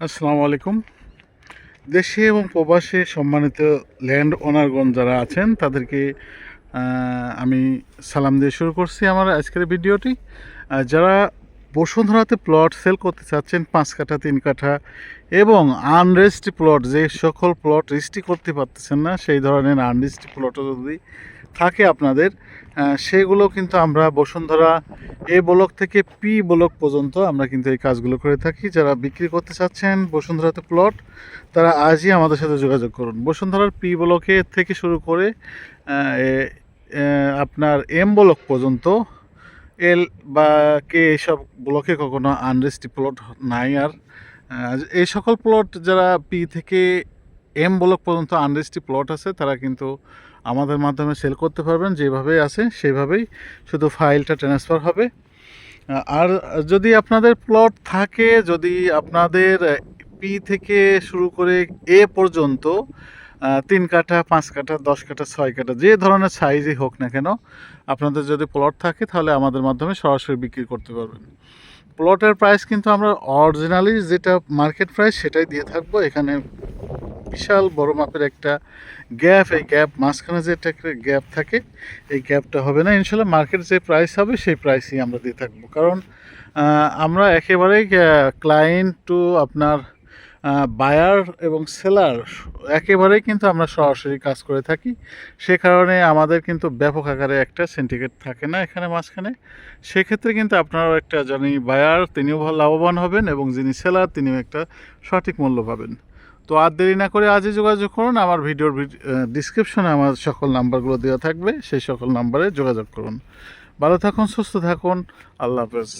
আসসালামু আলাইকুম। দেশে এবং প্রবাসে সম্মানিত ল্যান্ড ওনারগণ যারা আছেন, তাদেরকে আমি সালাম দিয়ে শুরু করছি আমার আজকের ভিডিওটি। যারা বসুন্ধরাতে প্লট সেল করতে চাচ্ছেন পাঁচ কাঠা, তিন কাঠা এবং আনরেস্টি প্লট যে সকল প্লট রেজিস্ট্রি করতে পারতেছেন না, সেই ধরনের আনরেস্ট প্লটও যদি থাকে আপনাদের সেগুলো কিন্তু আমরা বসুন্ধরা এ ব্লক থেকে পি ব্লক পর্যন্ত আমরা কিন্তু এই কাজগুলো করে থাকি। যারা বিক্রি করতে চাচ্ছেন বসুন্ধরাতে প্লট তারা আজই আমাদের সাথে যোগাযোগ করুন। বসুন্ধরার পি ব্লকে থেকে শুরু করে আপনার এম ব্লক পর্যন্ত এল বা কে এইসব ব্লকে কখনো আনরেস্টি প্লট নাই আর এই সকল প্লট যারা পি থেকে এম ব্লক পর্যন্ত আনরেস্টি প্লট আছে, তারা কিন্তু আমাদের মাধ্যমে সেল করতে পারবেন যেভাবে আছে সেভাবেই শুধু ফাইলটা ট্রান্সফার হবে। আর যদি আপনাদের প্লট থাকে, যদি আপনাদের পি থেকে শুরু করে এ পর্যন্ত তিন কাঠা, পাঁচ কাঠা, দশ কাঠা, ছয় কাঠা, যে ধরনের সাইজই হোক না কেন, আপনাদের যদি প্লট থাকে, তাহলে আমাদের মাধ্যমে সরাসরি বিক্রি করতে পারবেন। প্লটের প্রাইস কিন্তু আমরা অরিজিনালি যেটা মার্কেট প্রাইস সেটাই দিয়ে থাকব। এখানে বিশাল বড় মাপের একটা গ্যাপ এই গ্যাপ মাঝখানে যে একটা গ্যাপ থাকে, এই গ্যাপটা হবে না। ইনশাল্লাহ মার্কেট যে প্রাইস হবে, সেই প্রাইসই আমরা দিয়ে থাকব। কারণ আমরা একেবারেই ক্লায়েন্ট টু আপনার বায়ার এবং সেলার একেবারেই কিন্তু আমরা সরাসরি কাজ করে থাকি। সে কারণে আমাদের কিন্তু ব্যাপক আকারে একটা সিন্ডিকেট থাকে না এখানে মাঝখানে। সেক্ষেত্রে কিন্তু আপনারাও একটা জানি বায়ার, তিনিও লাভবান হবেন এবং যিনি সেলার, তিনিও একটা সঠিক মূল্য পাবেন। তো আর দেরি না করে আজই যোগাযোগ করুন। আমার ভিডিওর ডিসক্রিপশনে আমার সকল নাম্বারগুলো দেওয়া থাকবে। সেই সকল নাম্বারে যোগাযোগ করুন। ভালো থাকুন, সুস্থ থাকুন। আল্লাহ হাফেজ।